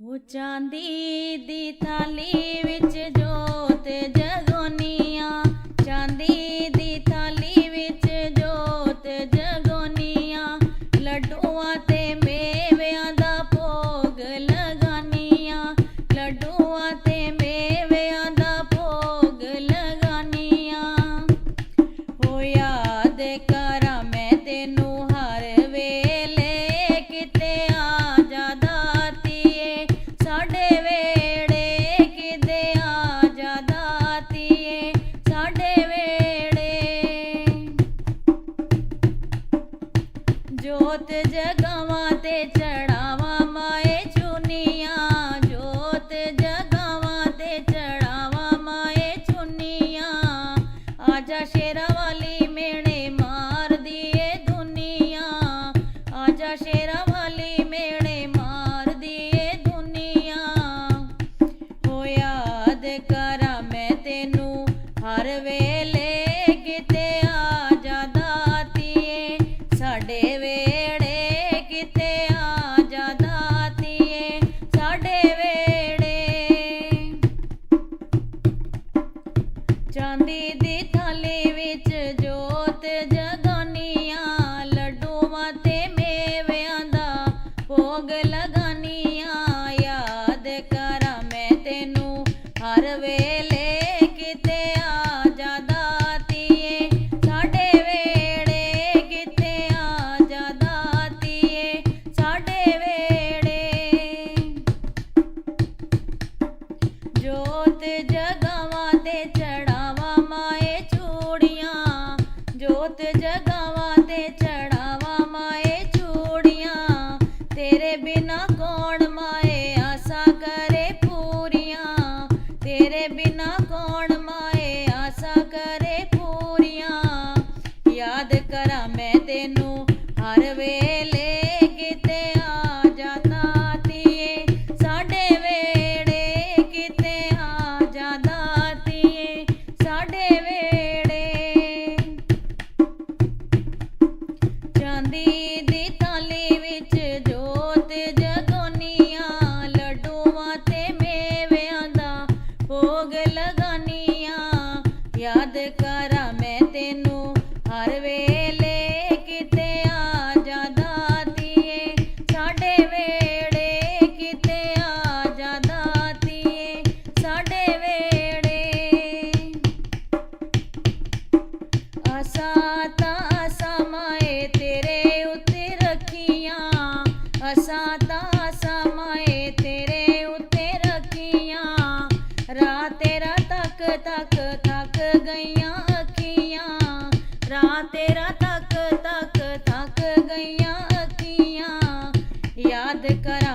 ਉਹ ਚਾਂਦੀ ਦੀ ਥਾਲੀ ਵਿੱਚ ਜੋਤ ਜਗਾਵਾਂ ਤੇ ਚੜਾਵਾ ਮਾਇਆ ਦੀ ਥਾਲੀ ਵਿੱਚ ਜੋਤ ਜਗਾਨੀਆਂ, ਲੱਡੂਆਂ ਤੇ ਮੇਵਿਆਂ ਦਾ ਯਾਦ ਕਰਾਂ ਮੈਂ ਤੈਨੂੰ ਕਿਤੇ ਆ ਜਾਦਾ ਸਾਡੇ ਵੇੜੇ ਕਿਤੇ ਆ ਜਾਦਾ ਸਾਡੇ ਵੇੜੇ ਜੋਤ ਜਗਾਵਾਂ ਤੇ ਚਾਂਦੀ ਦੀ ਥਾਲੀ ਵਿੱਚ ਜੋਤ ਜਗੋਨੀਆਂ, ਲੱਡੂਆਂ ਤੇ ਮੇਵਿਆਂ ਦਾ ਭੋਗ ਯਾਦ ਕਰਾਂ ਮੈਂ ਤੈਨੂੰ, ਹਰ ਵੇਲੇ ਕਿਤੇ ਆ ਜਾਦਾ ਸਾਡੇ ਵੇੜੇ ਕਿਤੇ ਆ ਜਾਦਾ ਸਾਡੇ ਵੇੜੇ ਆਸਾ ਤੱਕ ਤੱਕ ਗਈਆਂ ਅੱਖੀਆਂ। ਗਈਆਂ ਯਾਦ ਕਰ